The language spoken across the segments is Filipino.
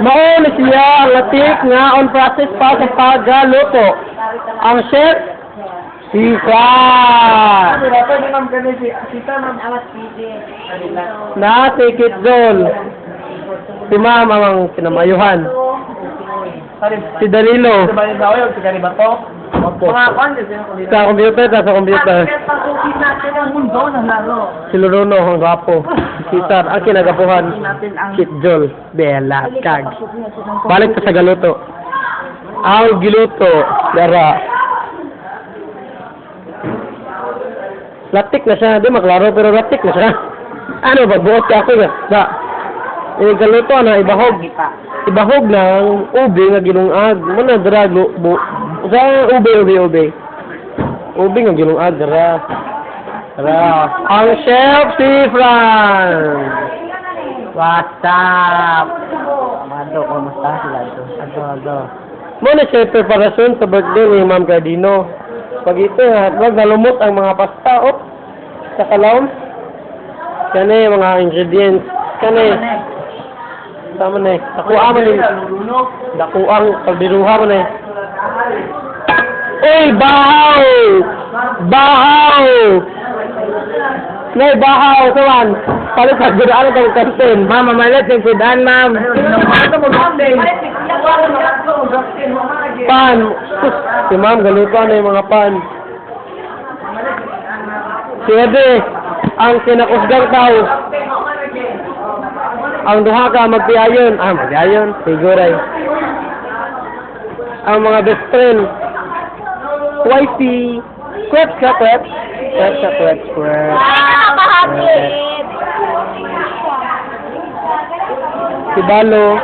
Maon siya ang latik nga on process pa sa pagluto. Ang chef, Sisa! Na, take it doon. Si ma'am ang pinamayuhan. Si Danilo. Sa computer, sa computer. Si Luruno, ang gwapo. Si Cesar, ang kinagapuhan. Kit Jol, Bella, Kag. Balik ka sa galuto. Ang giluto, Lara. Latik na siya, di maklaro pero latik na siya. Ano ba, buot ka ako nga. Sa, yung galuto na, ibahog. Ibahog ng ube nga ginungag. Muna, dara, bu, sa ube, ube, ube. Ube nga ginungag, dara. Dara. Ang chef si Fran. What's up? Amado, kumusta sila ito? Ado, ado. Muna siya preparasyon sa birthday ni Ma'am Cardino. Pag ito, ha, wag nalumot ang mga pasta, oh. Sa kalawon. Kani, mga ingredients. Kani. Tama na eh. Nakuha mo ni. Nakuha ang kaldiruha mo na eh. Uy, bahaw! Bahaw! Nay, bahaw, kawan. Palit sa gudaan ang kantin. Ma'am, mamalit yung gudaan, ma'am. Pan. Si ma'am, galutan na yung mga pan. Si Ede, ang kinakusgang tao. Ang duha ka magpiayon. Ah, magpiayon. Siguray. Ang mga best friend. Wifey. Kwet ka, kwet. Ka, kwet, kwet. Ah, kahapit! Si Balo.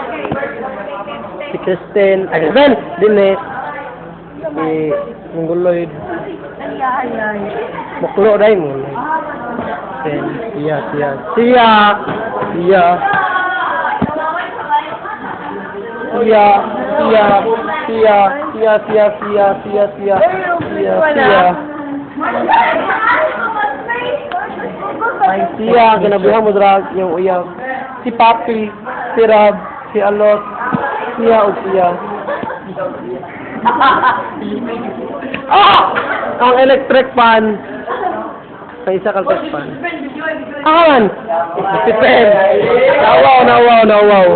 Si Kristen. Ay, Ben! Dinet. Si. Ay, ay, ay. Muklo dahil mo. Then, siya, siya. Siya! Siya. Siya, siya, siya, siya, siya, siya, siya, siya, siya, siya. Ay, siya, kinabuhan mo drag yung uyab. Si Papi, si Rab, si Alot, siya o siya. ah! Ang electric fan. Sa isa electric fan. Awan! Si Pen! Nawaw, nawaw, nawaw.